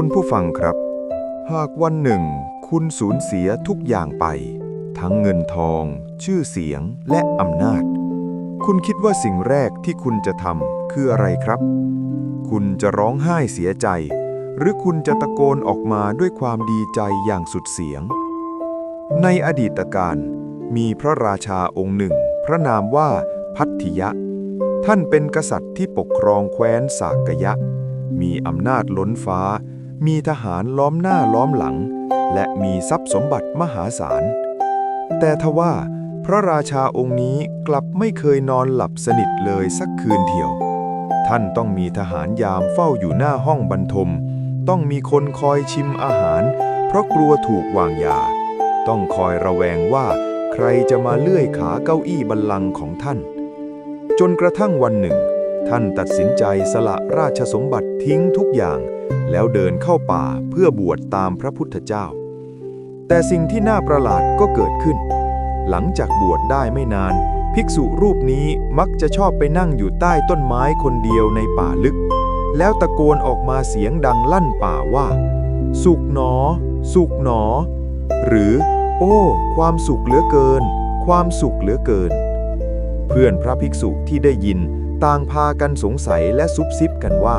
คุณผู้ฟังครับ หากวันหนึ่ง คุณสูญเสียทุกอย่างไป ทั้งเงินทอง ชื่อเสียงและอำนาจ คุณคิดว่าสิ่งแรกที่คุณจะทำคืออะไรครับ คุณจะร้องไห้เสียใจ หรือคุณจะตะโกนออกมาด้วยความดีใจอย่างสุดเสียง ในอดีตการมีพระราชาองค์หนึ่ง พระนามว่าพัทธิยะ ท่านเป็นกษัตริย์ที่ปกครองแคว้นสากยะ มีอำนาจล้นฟ้า มีทหารล้อมหน้าล้อมหลัง และมีทรัพย์สมบัติมหาศาล แต่ทว่าพระราชาองค์นี้กลับไม่เคยนอนหลับสนิทเลยสักคืนเดียว ท่านต้องมีทหารยามเฝ้าอยู่หน้าห้องบรรทม ต้องมีคนคอยชิมอาหาร เพราะกลัวถูกวางยา ต้องคอยระแวงว่าใครจะมาเลื่อยขาเก้าอี้บัลลังก์ของท่าน จนกระทั่งวันหนึ่ง ท่านตัดสินใจสละราชสมบัติทิ้งทุกอย่าง แล้วเดินเข้าป่าเพื่อบวชตามพระพุทธเจ้า แต่สิ่งที่น่าประหลาดก็เกิดขึ้น หลังจากบวชได้ไม่นาน ภิกษุรูปนี้มักจะชอบไปนั่งอยู่ใต้ต้นไม้คนเดียวในป่าลึก แล้วตะโกนออกมาเสียงดังลั่นป่าว่า สุขหนอ สุขหนอ หรือ โอ้ ความสุขเหลือเกิน ความสุขเหลือเกิน เพื่อนพระภิกษุที่ได้ยินต่างพากันสงสัยและซุบซิบกันว่า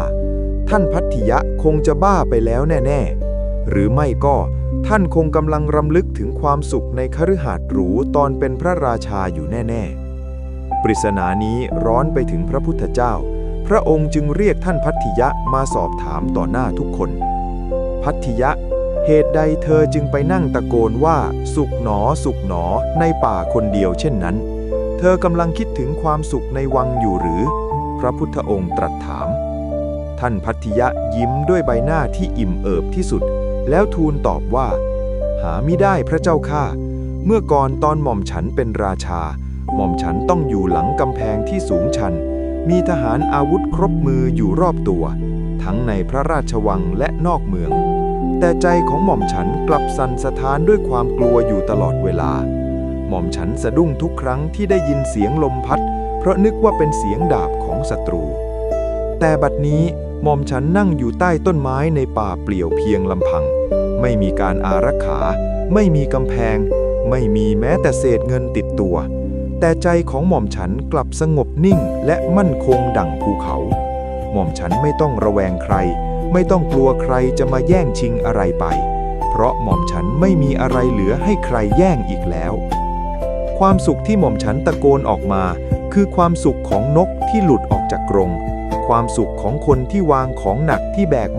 ท่านพัทธิยะคงจะบ้าไปแล้วแน่ๆ หรือไม่ก็ท่านคงกำลังรำลึกถึงความสุขในคฤหาสน์หรูตอนเป็นพระราชาอยู่แน่ๆ ปริศนานี้ร้อนไปถึงพระพุทธเจ้า พระองค์จึงเรียกท่านพัทธิยะมาสอบถามต่อหน้าทุกคน พัทธิยะ เหตุใดเธอจึงไปนั่งตะโกนว่าสุขหนอสุขหนอในป่าคนเดียวเช่นนั้น เธอกำลังคิดถึงความสุขในวังอยู่หรือ พระพุทธองค์ตรัสถาม ท่านพัทธิยะยิ้มด้วยใบหน้าที่อิ่มเอิบที่สุด แล้วทูลตอบว่า หาไม่ได้พระเจ้าข้าเมื่อก่อนตอนหม่อมฉันเป็นราชา หม่อมฉันต้องอยู่หลังกำแพงที่สูงชัน มีทหารอาวุธครบมืออยู่รอบตัว ทั้งในพระราชวังและนอกเมือง แต่ใจของหม่อมฉันกลับสั่นสะท้านด้วยความกลัวอยู่ตลอดเวลา หม่อมฉันสะดุ้งทุกครั้งที่ได้ยินเสียงลมพัด เพราะนึกว่าเป็นเสียงดาบของศัตรู แต่บัดนี้หม่อมฉันนั่งอยู่ใต้ต้นไม้ในป่าเปลี่ยวเพียงลำพัง ไม่มีการอารักขา ไม่มีกำแพง ไม่มีแม้แต่เศษเงินติดตัว แต่ใจของหม่อมฉันกลับสงบนิ่งและมั่นคงดั่งภูเขา หม่อมฉันไม่ต้องระแวงใคร ไม่ต้องกลัวใครจะมาแย่งชิงอะไรไป เพราะหม่อมฉันไม่มีอะไรเหลือให้ใครแย่งอีกแล้ว ความสุขที่หม่อมฉันตะโกนออกมา คือความสุขของนกที่หลุดออกจากกรง ความสุขของคนที่วางของหนักที่แบกมา